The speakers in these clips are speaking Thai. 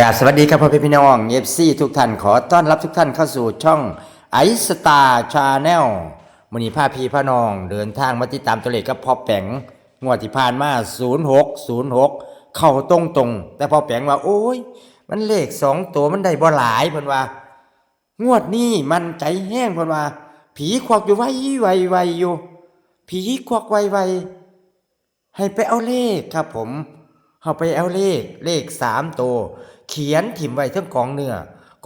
กาสวัสดีครับพ่อแม่พี่น้องเอฟซีทุกท่านขอต้อนรับทุกท่านเข้าสู่ช่องไอสตาร์ชาแนลมือนี้พาพี่พาน้อง เดินทางมาติดตามตัวเลขกับพ่อแปงงวดที่ผ่านมา 0606 เข้าตรงตรงแต่พ่อแปงว่า โอ้ย มันเลขสองตัวมันได้บ่หลายเพิ่นว่า งวดนี้มันใจแห้งเพิ่นว่า ผีควักอยู่ไวไวไวอยู่ ผีควักไวไวให้ไปเอาเลขครับผม เอาไปเอาเลขเลขสามตัว เขียนถิ่มไว้ทั้งกองเนื้อ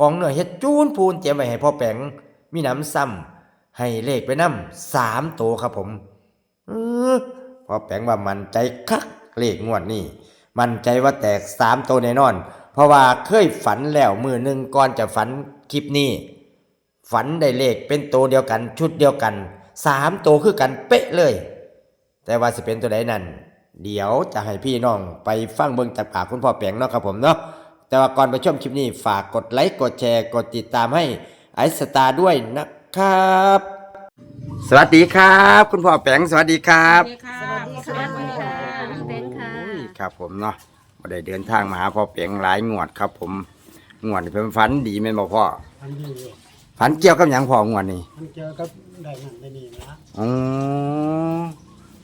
กองเนื้อเฮ็ดจูนพูนเตรียมไว้ให้พ่อแปงมีน้ำซ้ำให้เลขไปน้ำสามตัวครับผมเออพ่อแปงว่ามันใจคักเลขงวดนี้มันใจว่าแตกสามตัวแน่นอน เพราะว่าเคยฝันแล้วมือหนึ่งก่อนจะฝันคลิปนี้ ฝันได้เลขเป็นตัวเดียวกันชุดเดียวกันสามตัวคือกันเป๊ะเลย แต่ว่าสิเป็นตัวใดนั้น เดี๋ยวจะให้พี่น้องไปฟังเบิ่งจากปากคุณพ่อแปงเนาะครับผมเนาะแต่ว่าก่อนไปชมคลิปนี้ฝากกดไลค์กดแชร์กดติดตามให้ไอสตาร์ด้วยนะครับ สวัสดีครับ คุณพ่อแปงสวัสดีครับสวัสดีค่ะสวัสดีค่ะน้องแบงค์ค่ะโอ้ยครับผมเนาะบ่ได้เดินทางมาหาพ่อแปงหลายงวดครับ ผมงวดนี่เป็นฝันดีแม่นบ่พ่ออันนี้ฝันเกี่ยวกับหยังพ่องวดนี้มันเจอกับได้นั่นได้นี่นะอ๋อ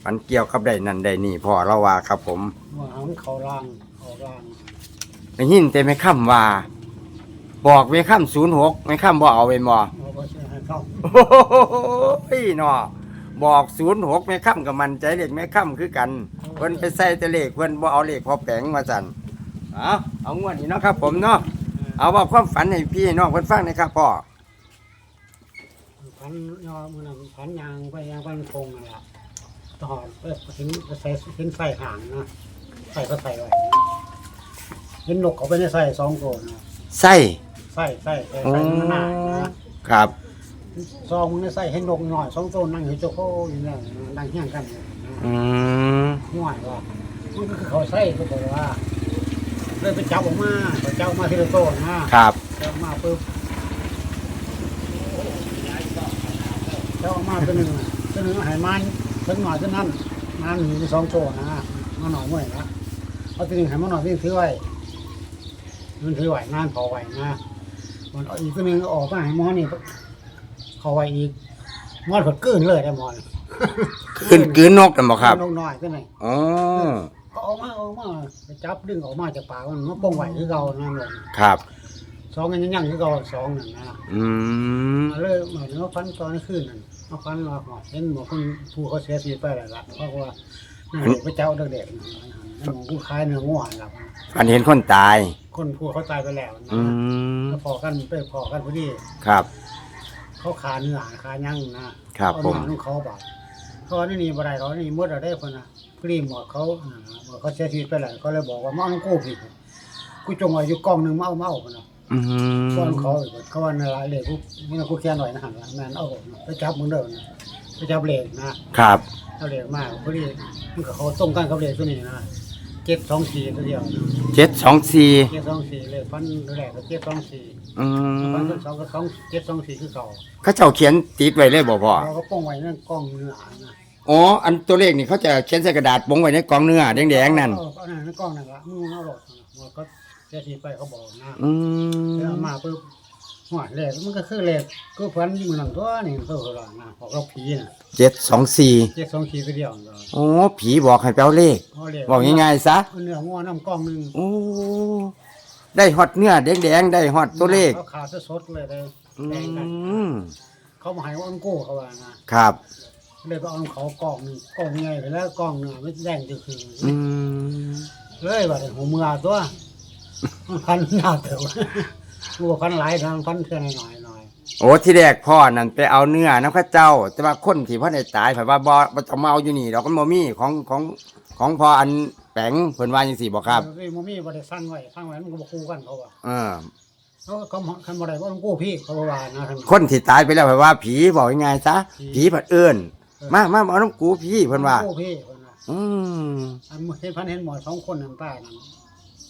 ฝันเกี่ยวกับได้นั่นได้นี่พ่อเราว่าครับผมว่าหางเขาล่างเขาล่างได้ยินแต่ไม่ค่ำว่า บอกไม่ค่ำศูนย์หกไม่ค่ำบ่เอาเป็นบ่เราก็ช่วยให้เข้าโอ้ยเนาะบอกศูนย์หกไม่ค่ำกับมันใจเลขไม่ค่ำคือกันเพิ่นไปใส่แต่เลขเพิ่นบ่เอาเลขพอแปลงมาสั่นเอาเอางวดนี้เนาะครับ ผมเนาะเอาว่าความฝันให้พี่ให้น้องเพิ่นฟังหนะครับพ่อ พันยอมือนั้นพันยางไปยางพันคงนั่นแหละ ตอดไปเห็นใส่เห็นใส่หางนะใส่ก็ใส่ไว้นะเห็นนกเขาไปในใส่สองตัวนะใส่ใส่ใส่ใส่อ๋อใส่มันหนานะ ครับ ซองมึงในใส่เห็นนกหน่อยสองตัวนั่งอยู่โจโคอยู่นั่นนั่งเฮี้ยงกันอยู่นะอืม ห่วยว่ามันก็คือเขาใส่ก็บอกว่าเลยไปจับออกมาไปจับออกมาทีละตัวนะครับ จับออกมาปุ๊บจับออกมาตัวหนึ่งตัวหนึ่งใหายมัน ตัวหน่อยตัวนั้นมันมีอยู่สองตัวนะมาหน่อยเมื่อยนะเอาตัวหนึ่งใหายมาหน่อยตัวหนึ่งถือไว้มันถือไว้งานพอไว้นะมันเอาอีกตัวหนึ่งออกมาให้หมอนี่เขาไว้อีกหมอนผดกืนเลยได้หมอนคืนกืนนกนั่นบ่ครับนกน้อยตัวไหนอ๋อก็ออกมาออกมาไปจับดึงออกมาจากปากมันมาป้องไหวคือเก่านั่นเลยครับ สองกันยังยังคือเก่าสองนั่นนะอืมมาเลยเหมือนว่าฟันตอนนี้ขึ้นนั่นมาฟันมาหอดเห็นหมอคนผู้เขาเสียชีวิตไปแล้วล่ะเพราะว่านั่นไปเจ้าเด็กๆนั่นหมอผู้ขายเนื้อง่วนล่ะฝันเห็นคนตาย คนผู้เขาตายไปแล้วนะอืมแล้วพอกันไปพอกันพอดีครับ เขาขาเนื้อขายั่งนะครับเอาผมหนังเขาบอกเขาอันนี่บ่ได้เขาอันนี่มดอะไรคนนะพรีหมดเขาอ่าหมดเขาเสียชีวิตไปแล้วเขาเลยบอกว่ามาเอาน้องกู้ผิดกูจงเอาอยู่กล้องหนึงมาเอามาเอาคนนะ อืมก้อนเขาอีกเขาว่าในรายเหล็กกูนี่นะกูแค่หน่อยนะหันละแม่นเอาไปจับมึงเด้อนะไปจับเหล็กนะครับเอาเหล็กมาพอดีมันก็เขาตรงกันกับเหล็กตัวนี้นะเจ็ดสองสี่ตัวเดียวเจ็ดสองสี่เจ็ดสองสี่เลยฟันแรกก็เจ็ดสองสี่อืฟันมที่สองก็สองเจ็ดสองสี่คือเก่าเขาเจ้าเขียนติดไว้เลยบ่พ่อเราก็ป้องไว้นั่นกล้องเนื้อนะอ๋ออันตัวเลขนี่เขาจะเขียนใส่กระดาษบงไว้ในกล่องเนื้อแดงๆนั่นเออเอานั่นในกล้องนั่นละมึงเอาหลอดมันก็ เสียทีไปเขาบอกนะอืแล้วมเอามาปุ๊บหัวเหล็กมันก็คือเหล็กก็ฟันมือหนังตัวนี่เขาเขาหลอกนะบอกเราผีนะเจ็ดสองสี่เจ็ดสองสี่ตัวเดียวเลยโอ้ผีบอกให้ไปเอาเลขเอาเหล็บอกง่ายๆซะเอาเนื้องัวน้ำกล้องหนึงโอ้ได้ฮอดเนื้อแดงๆได้ฮอดตัวเลขเขาขาดสดๆเลยเลยอืแบ่งกันมเขามาให้ว่าอันกู้เขาว่านะครับ เลยก็เอาเขากล้องหนึงกล้องใหญ่ไปแล้วกล้องเนื้อไม่แดงจะคืออืมเลยว่าแต่หัวมือตัวมัน พันหน้าเถอะกูว่าพันหลายทางพันเท่าหน่อยหน่อยโอ้ที่แรกพ่อนั่นไปเอาเนื้อน้ำข้าเจ้า แต่ว่าคนที่พ่อได้ตายเผยว่าบ่บ่ต้องมาเอาอยู่นี่ดอกมันบ่มีของของของพ่ออันแปงเพิ่นว่าจังซี่บ่ครับ เอ้ยมมี่บ่ได้สั่งไว้สั่งไว้มันก็บ่คู่กันเขาว่าเออ เขาเขาคันบ่ได้ว่าต้องกู้พี่เขาว่านะท่าน คนที่ตายไปแล้วเผยว่าผีบอกง่ายๆซะผี ผีผัดเอิ้นมามามาเอาน้ำกูพี่เพิ่นว่า กู้พี่เพิ่นว่าอืมอันเห็นพันเห็นหมอสองคนนั่นป้านั่น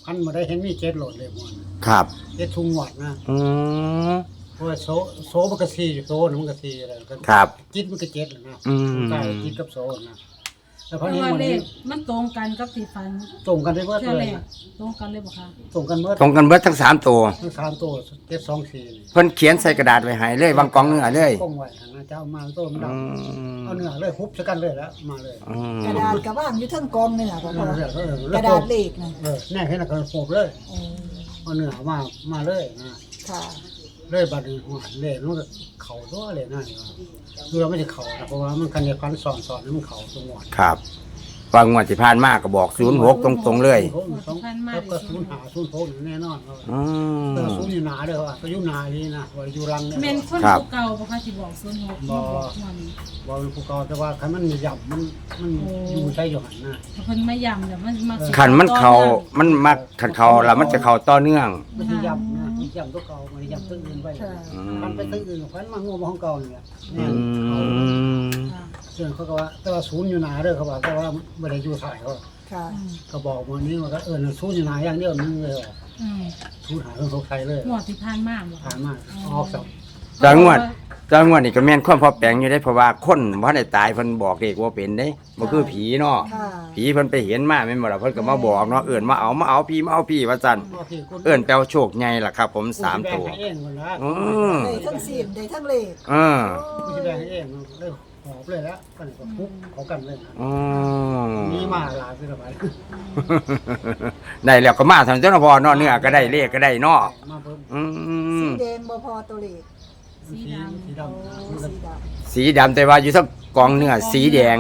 พันบ่ได้เห็นมีเจ็ดโหลดเลยหมอน่ะครับ เจ็ดทุงหวดนะอืม เพราะว่าโซโซมันก็ซีอยู่โซนมันก็ซีอะไรกันครับ จิตมันก็เจ็ดเลยนะอืม ใช่จิตกับโซนะ แต่เพพอราะนี้ว่าวันเลนี้ขมันตรงกันกับที่ฟันส่งกันได้เบิดเชื่อเลเลยขตรงกันเลยบ่คะส่งกันเบิดตรงกันเบิดทั้งสามตัว ทั้งสามตัวเจ็ดสองสี่นี่เพิ่นเขียนใส่กระดาษไว้ให้เลยวางกองเนื้อเลยกล้องไว้หันหน้าเจ้ามาตัวมันอืดำมเอาเนื้อเลยฮุบซะกันเลยแล้วมาเลยอืมกระดาษกระว่างอยู่เทั้งกองเนี่ยพ่อเออเออเออกระดาษเลขนะเออแน่แค่นั้นก็โขบเลยโอ้เอาเนื้อมามาเลยนะค่ะ เลยบัดนี้หัวเลยมันก็เข่าตัวเลยนะ คือเราไม่ได้เข่านะเพราะว่ามันคันเดียวกันสอนสอนให้มันเข่าสมวนครับว่างวดที่ผ่านมาก็บอก06ตรงๆเลยสองแล้วก็ศูนย์หาศูนย์โพกแน่นอนครับอืมแต่ศูนย์อยู่หนาเด้อว่าก็อยู่หนาดีนะว่าอยู่รังเนี่ยแม่นคนครับผู้เก่าบ่คะที่บอก06มาบอกมันว่าเป็นผู้กองแต่ว่าคันมันมีหยับมันมันโอ้อยู่ใช่อยู่หันนะเพิ่นมาย้ำแล้วมันมาสิขันมันเขามันมักขันเขาแล้วมันจะเขาต่อเนื่องมันที่หยับนะมั นหยับตัวเก่ามันหยับตัวอื่นไปค่ะอืมันไปมตัวอื่นพันมางูมาของเก่าเนี่ยอืเนี่ยเอามค่ะเรื่องเขาก็ว่าแต่ว่าศูนย์อยู่หนาเด้อเขาบอกแต่ว่าไม่ได้อยู่ถ่ายเขาค่ะอืมก็บอกวันนี้ว่าก็เออศูนย์อยู่หนาอย่างเดียวนึงเลยว่ะอืมศูนย์หาเรื่องสงสัยเลยงวดที่ผ่านมาบ่ผ่าคะนมากออกสับจังหวัด จังหวัดนี่ก็แม่นความพอแปลงอยู่ได้เพราะว่าคนบ่ได้ตายเพิ่นบอกเด็กว่าเป็นเด้บ่คือผีเนาะค่ะ ผีเพิ่นไปเห็นมาแม่นบ่ล่ะเพิ่นก็มาบอกเนาะเอิ้นมาเอามาเอาพี่มาเอาพี่ว่าซั่นเอิ้นแปลว่าโชคใหญ่ล่ะครับ ผมสามตัวกูสิแบ่งให้เองคนละอืมได้ทั้งซีนได้ทั้งเลขเออกูสิแบ่งให้เองเลยหอบเลยแล้วก็เลยก็ปุ๊บเขากันเลยนะอืมมีมาหลายสิละบาทได้แล้วก็มาทำเจ้าหน้าพอเนาะเนื้อก็ได้เลขก็ได้เนาะมาเพิ่มอืสีมแดงบ่พอตัวเลข สีสีดำนะโอ้มันก็สีดสีดำแต่ว่าอยู่ทั้งกองเนื้อสีแดง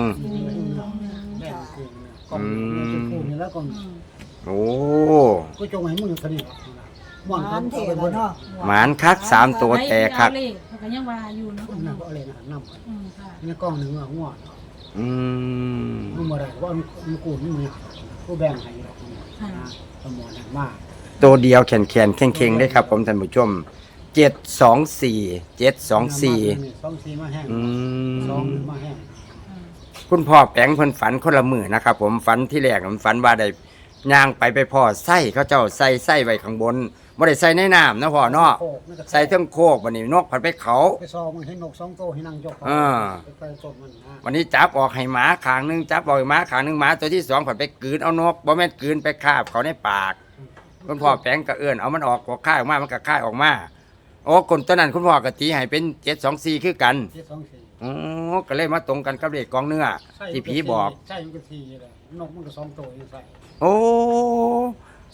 แบ่งคืนกล่องมันจะคูนี่แล้วกล่องอืมโอ้ก็จงให้มึงสนิทำหวานเทแล้วเนาะหมานคักสามตัวแตกคักเอาเลขเขาก็ยังว่าอยู่เนาะนั่นก็อะไรนะน้ำอืมค่ะนี่กล้องหนึ่งอะง่วงอืมมึงมาได้ว่ามันกูนี่มึงกูแบ่งให้หรอกค่ะสมองมากตัวเดียวแขนแขนเข่งเข่งๆได้ครับ ผมท่านผู้ชม เจ็ดสองสี่เจ็ดสองสี่สองสี่มาแห้งอืสองมมาแห้งอืมคุณพ่อแปลงเพิ่นฝันคนละมือนะครับ ผมฝันที่แรกผมฝันว่าได้ย่างไปไปพ่อไส้เขาเจ้าใส่ไส้ไว้ข้างบนบ่ได้ใส่ในน้ำนะพ่อเนาะใส่เทั้งโคกวันนี้นกผัดไปเขา ไปซอมึงให้นกสองตัวให้นั่งยกอ่า ไปจบมันนะวันนี้จับออกให้หมาขางหนึงจับออกให้หมาขางหนึงหมาตัวที่สองผัดไปกลืนเอานกบ่แม่นกลืนไปคาบเขาในปากคุณพ่อแปลงก็เอื้อนเอามันออกก็ค่ายออกมามันก็ค่ายออกมา โอ้คนตัวนั้นคุณพ่อก็ตีให้เป็น724คือกันที่สองสี่อ๋อ ก็เลยมาตรงกันกับเลขกองเนื้อที่ผีบอก ใช่มันก็สี่เลยนกมันก็สองตัวยังใส่โอ้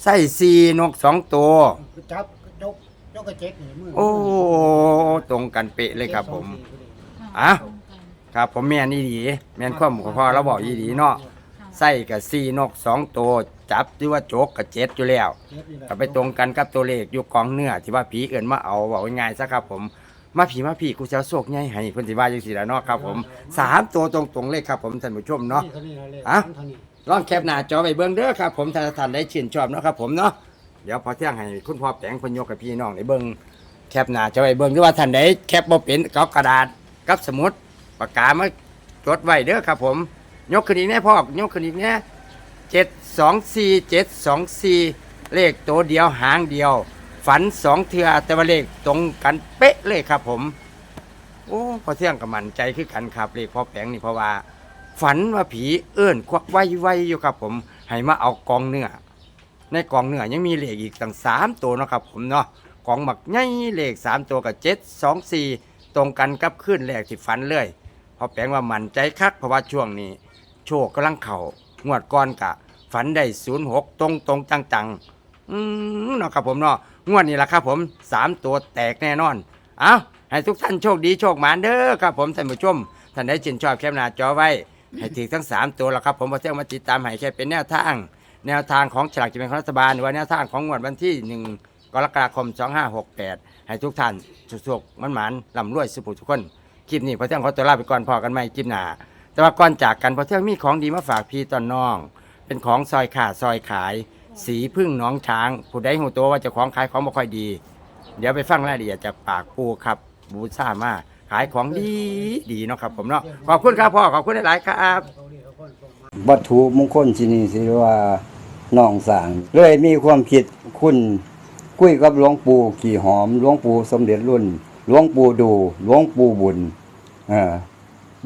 ใส่ซีนกสองตัวคือจับยกยกกระเจ็กนี่มือโอ้ ตรงกันเป๊ะเลยครับผมค่ะอะตรงกันครับผมแม่นอี่ดี แม่นความของพ่อเราบอกอีดีเนาะค่ะ ใส่กับซีนกสองตัวจับที่ว่าโจกกับเจ็ดอยู่แล้วก็ไปตรงกันกับตัวเลขอยู่กองเนื้อที่ว่าผีเอื่นมาเอาบอกง่ายๆซะครับผมมาผีมาผีกูจะเอาโศกใหญ่ให้เพิ่นสิว่าจังซี่ล่ะเนาะครับผมสามตัวตรงๆเลยครับผมท่านผู้ชมเนาะอะลองแคปหน้าจอไปเบิ่งเด้อครับผมถ้าท่านได้ชื่นชอบเนาะครับผมเนาะเดี๋ยวพอเที่ยงให้คุณพ่อแปลงเพิ่นยกกับพี่น้องได้เบิ่งแคปหน้าจอไปเบิ่งหรือว่าท่านใดแคปบ่เป็นก็เอากระดาษกับสมุดปากกามาจดไว้เด้อครับผม ยกขึ้นอีกแน่พ่อยกขึ้นอีกแน่เจ็ดสองสี่เจ็ดสองสี่เลขตัวเดียวหางเดียว ฝันสองเทือแต่ว่าเลขตรงกันเป๊ะเลยครับผม โอ้พอเที่ยงกับมันใจคือกันครับเลขพ่อแปงนี่เพราะว่า ฝันว่าผีเอื้อนควักไว้ไว้อยู่ครับผม ให้มาเอากองเนื้อในกองเนื้อยังมีเลขอีกตั้งสามตัวนะครับผมเนาะกองหมักใหญ่เลขสามตัวกับเจ็ดสองสี่ตรงกันกับขึ้นแรกที่ฝันเลยพอแปลงว่ามันใจคักเพราะว่าช่วงนี้ โชคกำลังเข่างวดก้อนกะ ฝันได้ศูนย์หกตรงตรงจังๆอืมเนาะครับผมเนาะงวดนี้ละครับผมสามตัวแตกแน่นอน เอาให้ทุกท่านโชคดีโชคหมานเด้อครับผมท่านผู้ชมท่านได้ชื่นชอบแคปหน้าจอไว้ ให้ถึงทั้ง3ตัวล้วครับผมพอเที่ยงมาติดตามให้แค่เป็นแนวทาง แนวทางของฉลากกินแบ่งรัฐบาลหรือว่าแนวทางของงวดวันที่1กรกฎาคม 2568 ให้ทุกท่านสุขๆมันหมานๆร่ำรวยสุขทุกคน คลิปนี้พอเที่ยงขอตัวลาไปก่อนพอกันใหมคลิปหน้า แต่ว่าก่อนจากกันพอเที่ยงมีของดีมาฝากพี่ตอนน้อง เป็นของซอยขาซอยขาย สีพึ่งน้องช้าง ผู้ใดหูตัวว่าเจะของขายของไม่ค่อยดี เดี๋ยวไปฟังรายละเอียดจากปากปูครับ บูซ่ามาขายของดีดีเนาะครับผมเนาะขอบคุณครับพ่อขอบคุณหลายๆครับ วัตถุมงคลที่นี่สิเรียกว่าน้องสางเลยมีความคิดคุณคุยกับหลวงปู่ขี่หอมหลวงปู่สมเด็จรุ่นหลวงปู่ดูหลวงปู่บุญเออ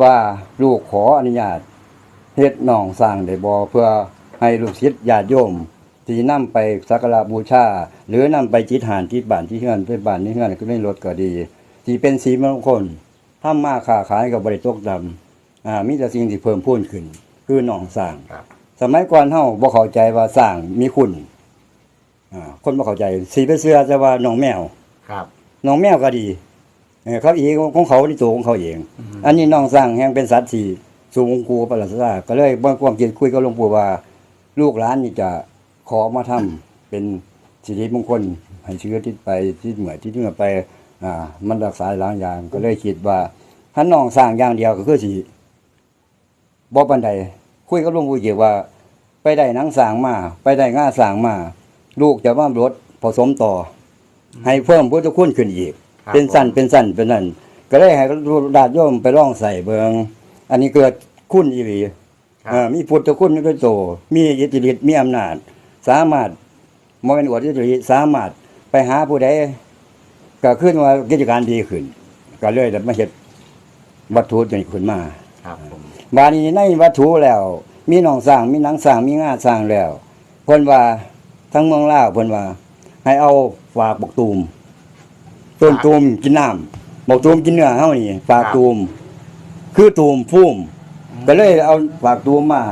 ว่าลูกขออนุญาตเฮ็ดหนองสร้างได้บ่เพื่อให้ลูกศิษย์ญาติโยมที่นำไปสักการะบูชาหรือนำไปจิตหานที่บ้านที่เฮือนไปบ้านที่เฮือนก็ไม่ลดก็ดีที่เป็นสีมงคลทำมาค้าขายก็บ่ได้ตกดำอ่ามีแต่สิ่งที่เพิ่มพูนขึ้น คือหนองสร้างครับสมัยก่อนเฮาบ่เข้าใจว่าสร้างมีคุณอ่าคนบ่เข้าใจสีไปเสื้อแต่ว่าหนองแมวครับน้องแมวก็ดี เออเขาเองของเขาที่ตัวของเขาเอง อันนี้น้องสร้างแห่งเป็นสัตว์ที่สูงกูประหลาดซาก็เลยบ่ความคิดคุยกับหลวงปู่ว่า ลูกหลานนี่จะขอมาทำเป็นสิริมงคลให้เชื้อที่ไปที่เหมือนที่เหนือไป อ่า มันรักษาหลายอย่าง ก็เลยคิดว่าถ้าน้องสร้างอย่างเดียวก็คือสิบ่ปานใดคุยกับหลวงปู่เกี่ยวว่า ไปได้หนังสร้างมา ไปได้ง่าสร้างมา ลูกจะมารถผสมต่อ ให้เพิ่มพุทธคุณขึ้นอีก ครับเป็นสั้นเป็นสั้นเป็นนั่นก็เลยให้ดาดโยมไปลองใส่เบิงอันนี้เกิดคุณอีหลีครับ เอ่อมีพุทธคุณในตัวโต มีอิทธิฤทธิ์มีอำนาจ สามารถมเป็นอวดอิทธิฤทธิ์สามารถไปหาผู้ใดก็ขึ้นว่ากิจการดีขึ้น ก็เลยได้มาเฮ็ดวัตถุนี้ขึ้นมา ครับผมบาดนี้ในวัตถุแล้ว มีหนองสร้างมีหนังสร้างมีงาสร้างแล้วเพิ่นว่าทั้งเมืองลาวเพิ่นว่า ให้เอาฝากบกตูม ต้นตูมกินน้ำบกตูมกินเนื้อเฮานี่ฝากตูมคือตูมพุ่มก็เลยเอาฝากตูมมา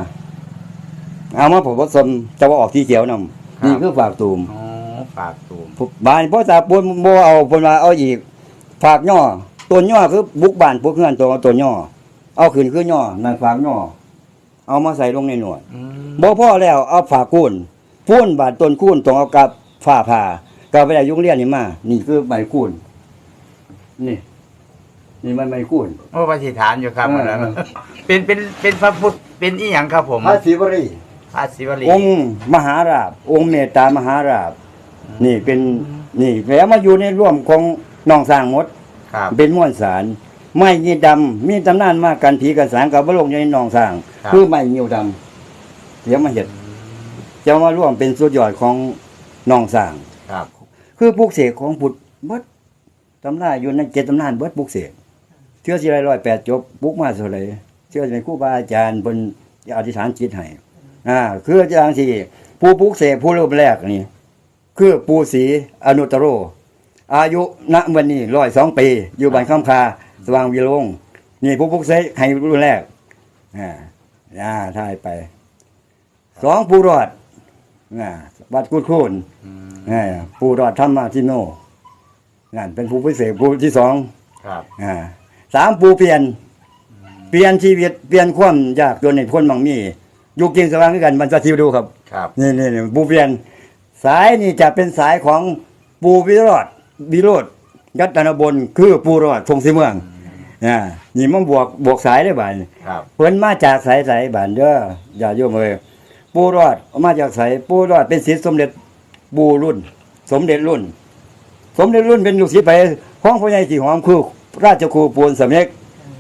เอามาผสมจะว่าออกที่เขียวนำนี่คือฝากตูมอ๋อฝากตูมบ้านพ่อตาปูนบ่เอาเพิ่นว่าเอาอีกฝากย่อต้นย่อคือบุกบ้านพวกเฮือนตัวต้นย่อ เอาขึ้นคือย่อนั่นฝากย่อเอามาใส่ลงในหนวดอืมบ่พอแล้วเอาฝากคูนพูนบาดต้นคูนต้องเอากับฝ้าผ่า ก็ไปได้ยุงเรียนนี่มา นี่คือใบคูนนี่ นี่มันใบคูนโอ้ปฏิฐานอยู่ครับเอออันนั้นเป็นเป็นเป็นพระพุทธเป็นอีหยังครับผมพระศิวรี พระศิวลีองค์มหาราบ องค์เมตตามหาราบ นี่เป็นนี่แล้วมาอยู่ในร่วมของน้องสร้างหมด ครับ เป็นม้วนสาร ไม้ยีดำมีตำนานมากกันผีกันสางกับบลงอยู่ในหนองสร้างครับ คือไม้เงียวดำเดี๋ยวมาเห็ดจะมาร่วมเป็นสุดยอดของหนองสร้าง คือปลูกเสกของพุทธเบิดตำราอยู่ในเจ็ดตำนานเบิดปลูกเสกเชื่อสิไรร้อยแปดจบปลูกมาเท่าไรเชื่อในครูบาอาจารย์เป็นอธิษฐานจิตให้อ่าคืออย่างที่ผู้ปลูกเสกผู้เรูปแรกนี่คือปูศรีอนุตโร อายุณวันนี้ร้อยสองปี อยู่บ้านคำคาสว่างวิโรงนี่ผู้ปลุกเสกให้รุ่นแรกอ่าอ่าถ่ายไปสองปูรอด อ่าวัดกุดคูนอืมอ่าปูรอดธรรมาทิโนนั่นเป็นผู้พิเศษผู้ที่สองครับอ่าสามปูเปลี่ยน เปลี่ยนชีวิตเปลี่ยนความยากจนในคนบางมีอยู่กินสว่างด้วยกันมันจะทิวดูครับครับนี่นี่นี่ปูเปลี่ยน สายนี่จะเป็นสายของปูวิโรธวิโรธยัตนบนคือปูรอดทงสีเมืองอ่านี่มันบวกบวกสายได้บ่ายครับเพิ่นมาจากสายสายบ้านเด้ออย่าโยมเอ้ย ปูรอดมาจากสายปูรอดเป็นศิษย์สมเด็จปูรุ่น สมเด็จรุ่น สมเด็จรุ่นเป็นลูกศิษย์ไปห้องพระใหญ่สีหอมคือราชครูปูนสำเร็จ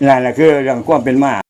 นั่นแหละคือเรื่องความเป็นมา